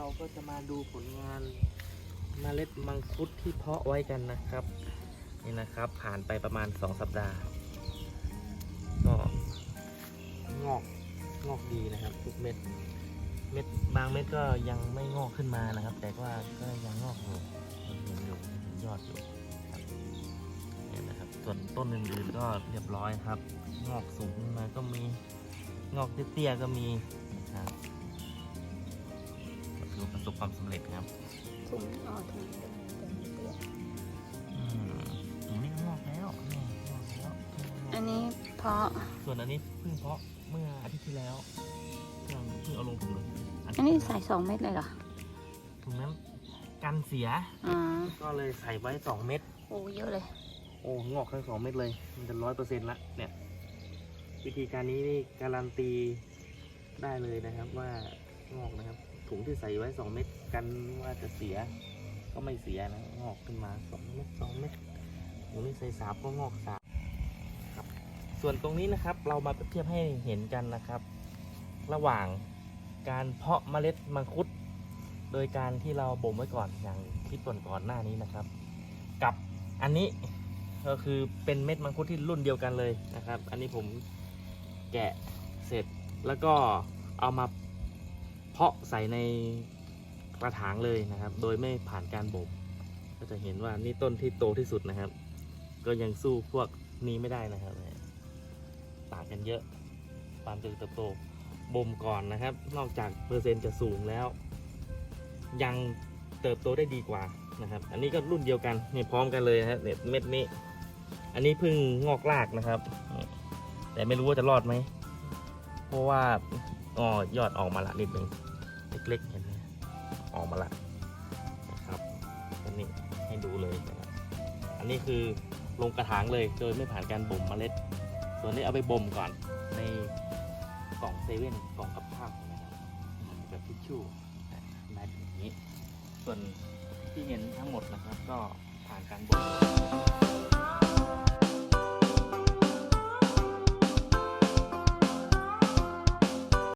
ราก็จะมาดูผลงานเมล็ดมังคุดที่เพาะไว้กันนะครับ นี่นะครับ ผ่านไปประมาณ 2 สัปดาห์ก็งอกงอกดีนะครับ ทุกเม็ดเม็ดบางเม็ดก็ยังไม่งอกขึ้นมานะครับ แต่ว่าก็ยังงอกอยู่ยังเห็นอยู่ยังยอดอยู่ครับเนี่ยนะครับ ส่วนต้นอื่นๆก็เรียบร้อยครับ งอกสูงขึ้นมาก็มีงอกเตี้ยๆก็มี ถือว่าประสบความสำเร็จครับถุงอ๋อถุงเดียวถุงเดียวอืมอันนี้งอกแล้วนี่งอกแล้วอันนี้เพาะ ส่วนอันนี้เพิ่งเพาะเมื่ออาทิตย์ที่แล้วเพิ่งเพิ่งเอาลงถุงเลยอันนี้ใส่สองเม็ดเลยเหรอถุงนั้นกันเสียอ๋อก็เลยใส่ไว้สองเม็ด โอ้เยอะเลย โอ้งอกทั้งสองเม็ดเลย มันจะร้อยเปอร์เซ็นต์ละเนี่ย วิธีการนี้นี่การันตีได้เลยนะครับว่างอกนะครับ ถุงที่ใส่ไว้สองเม็ดกันว่าจะเสีย ก็ไม่เสียนะงอกขึ้นมาสองเม็ดสองเม็ดถุงนี้ใส่สามก็งอกสามครับ ส่วนตรงนี้นะครับเรามาเปรียบเทียบให้เห็นกันนะครับ ระหว่างการเพาะเมล็ดมังคุด โดยการที่เราบ่มไว้ก่อนอย่างคลิปก่อนๆหน้านี้นะครับ กับอันนี้ก็คือเป็นเม็ดมังคุดที่รุ่นเดียวกันเลยนะครับ อันนี้ผมแกะเสร็จแล้วก็เอามา เพาะใส่ในกระถางเลยนะครับ โดยไม่ผ่านการบ่มก็จะเห็นว่านี่ต้นที่โตที่สุดนะครับ ก็ยังสู้พวกนี้ไม่ได้นะครับ ต่างกันเยอะความเจริญเติบโตบ่มก่อนนะครับ นอกจากเปอร์เซ็นต์จะสูงแล้ว ยังเติบโตได้ดีกว่านะครับ อันนี้ก็รุ่นเดียวกันนี่พร้อมกันเลยนะครับเนี่ยเม็ดนี้ อันนี้เพิ่งงอกรากนะครับ แต่ไม่รู้ว่าจะรอดไหม เพราะว่าอ๋อยอดออกมาละนิดนึง เล็กๆเห็นไหมออกมาละนะครับอันนี้ให้ดูเลยนะครับอันนี้คือลงกระถางเลยโดยไม่ผ่านการบ่มเมล็ด ส่วนนี้เอาไปบ่มก่อนในกล่องเซเว่นกล่องกับข้าวนะครับแบบทิชชู่ได้แบบนี้ ส่วนที่เห็นทั้งหมดนะครับก็ผ่านการบ่ม